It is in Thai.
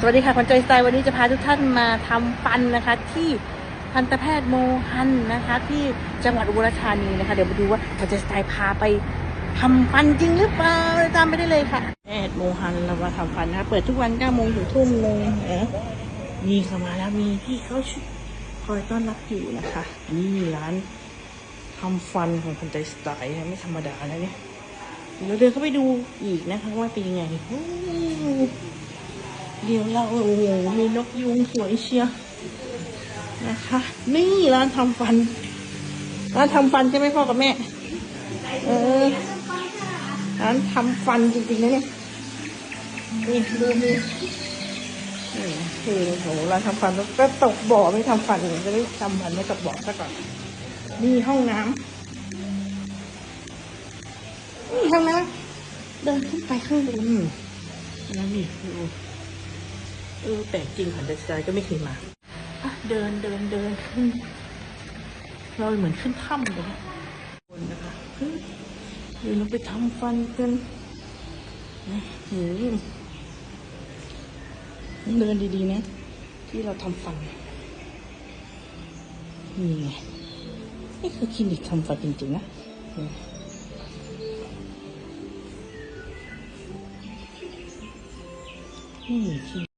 สวัสดีค่ะคนจอยสไตล์วันนี้จะพาทุกท่านมาทำฟันนะคะ ที่ทันตแพทย์โมฮันนะคะ ที่จังหวัดอุบลราชธานีนะคะ เดี๋ยวมาดูว่าคนจอยสไตล์พาไปทำฟันจริงหรือเปล่าตามไปได้เลยค่ะแพทย์โมฮันเรามาทำฟันนะคะเปิดทุกวัน9โมงถึงทุ่มหนึงเอ๋นี่เข้ามาแล้วมีพี่เขาชคอยต้อนรับอยู่นะคะ นี่ร้านทำฟันของคนใจสไตล์ไม่ธรรมดานะเนี่ยเดี๋ยวเราเดินเข้าไปดูอีกนะคะว่าเป็นยังไง เดี๋ยวเราโอ้โหมีนกยุงสวยเชียนะคะ นี่ร้านทำฟัน ร้านทำฟันใช่ไหมพ่อกับแม่ เออ ร้านทำฟันจริงๆนะเนี่ย นี่ดูนี่คือโหร้านทำฟันแล้วก็ตกบ่อไม่ทำฟันเลยจะได้ทำฟันไม่ตกบ่อซะก่อน นี่ห้องน้ำนี่ห้องน้ำเดินขึ้นไปข้างบนแล้วนี่ดู เออแต่จริงค่ะเดซายก็ไม่เคยมาอะเดินเดินเดินขึ้นเราเหมือนขึ้นถ้ำเลยคนนะคะเฮ้ยเดี๋ยวเราไปทำฟันกันหืมเดินดีๆนะ ที่เราทำฟันนี่ไงนี่คือคลินิกทำฟันจริงๆนะนี่ที่